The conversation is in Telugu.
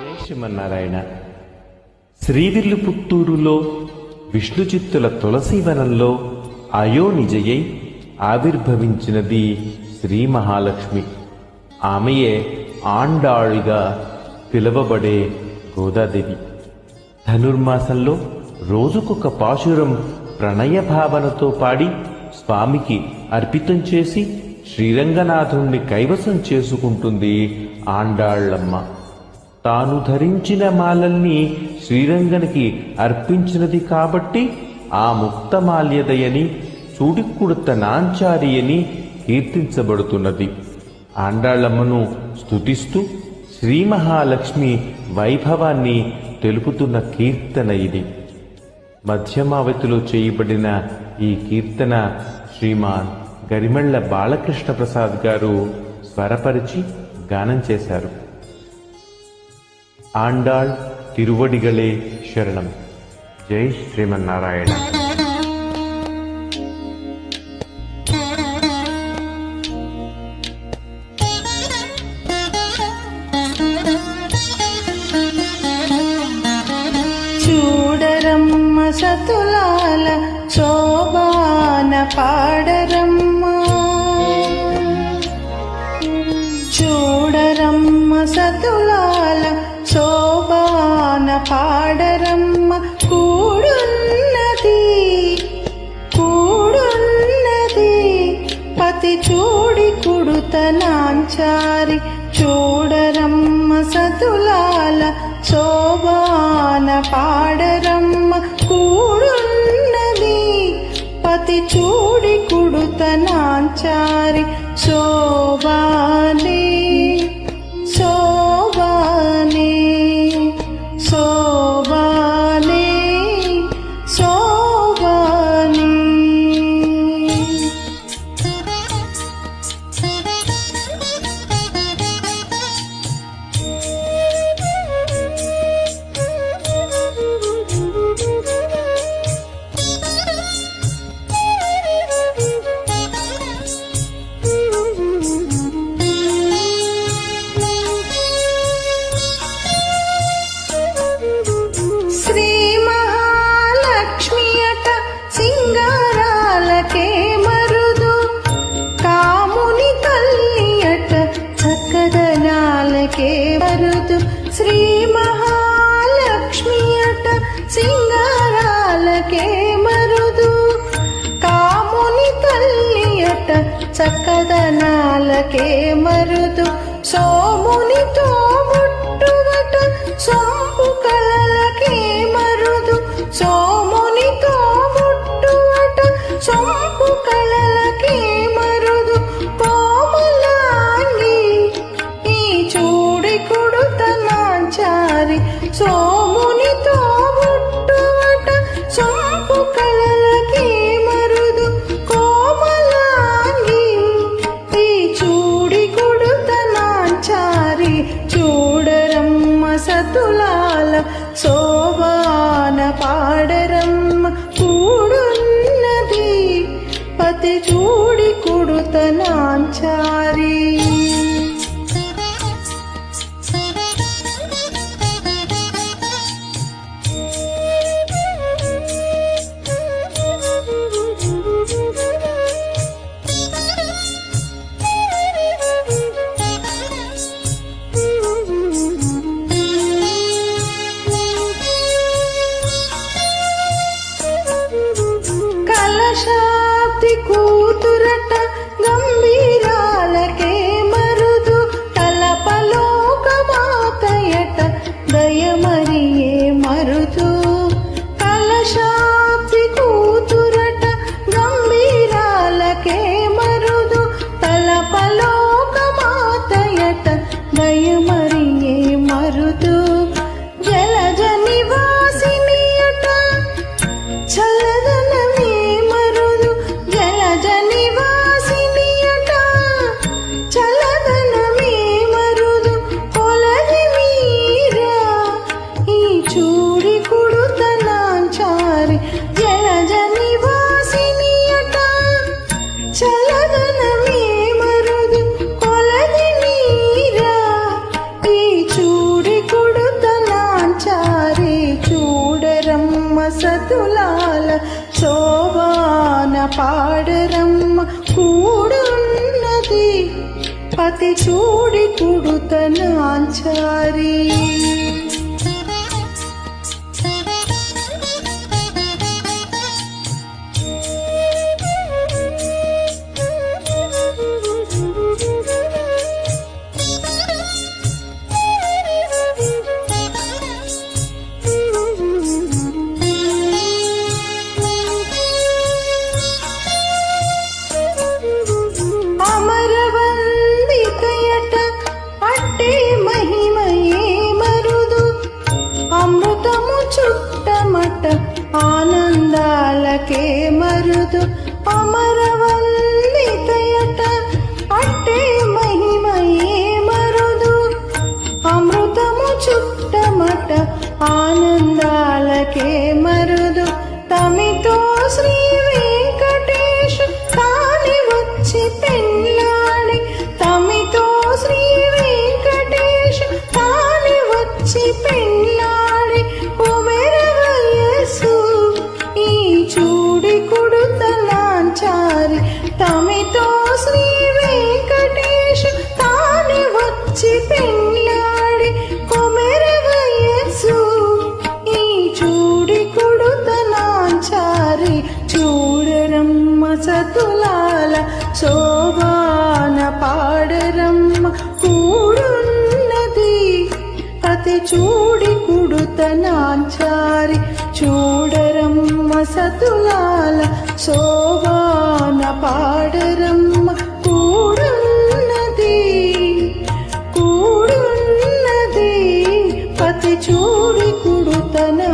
జై శ్రీమన్నారాయణ శ్రీవిల్లు పుత్తూరులో విష్ణుచిత్తుల తులసీవనంలో అయోనిజయై ఆవిర్భవించినది శ్రీ మహాలక్ష్మి ఆమెయే ఆండాళ్గా పిలువబడే గోదాదేవి. ధనుర్మాసంలో రోజుకొక పాశురం ప్రణయ భావనతో పాడి స్వామికి అర్పితం చేసి శ్రీరంగనాథుణ్ణి కైవసం చేసుకుంటుంది ఆండాళ్ళమ్మ తాను ధరించిన మాలల్ని శ్రీరంగనికి అర్పించినది కాబట్టి ఆ ముక్తమాల్యదయని చూడికుడుత నాంచారి అని కీర్తించబడుతున్నది. ఆండాళ్ళమ్మను స్తుతిస్తూ శ్రీ మహాలక్ష్మి వైభవాన్ని తెలుపుతున్న కీర్తన ఇది. మధ్యమావతిలో చేయబడిన ఈ కీర్తన శ్రీమాన్ గరిమళ్ళ బాలకృష్ణ ప్రసాద్ గారు స్వరపరిచి గానం చేశారు. ఆండాళ్ తిరువడిగలే శరణం జై శ్రీమన్నారాయణ చూడరమ్మ సతులాల శోభాన పాడరమ్మ పతి చూడి కుడుతనాంచారి చూడరమ్మ సతులాల శోభాన పాడరమ్మ కూడున్నది. పతి చూడి కుడుతనాంచారి శోభాలే చక్కదనాలకే మరుదు. సోమునితో ముట్టువట సొంపు కలలకే మరుదు. సోమునితో ముట్టువట సొంపు కలలకే మరుదు. కోమలాంగి ఈ చూడి కొడుతనాచారి సోము సతులాల శోభాన పాడ కూడున్నది. పతి చూడి కుడుతనాంచారి. అమరవందికయట మరుదు అమరవందికయట అట్టే మహిమయే మరుదు. అమృతము చుట్టమట ఆనందాలకే మరుదు. తమితో శ్రీ సతులాల శోభాన పాడరమ్మ కూడున్నది. అతి చూడి కుడుతనాంచారి చూడరమ్మ సతులాల శోభాన పాడరమ్మ ोडि कुडुतना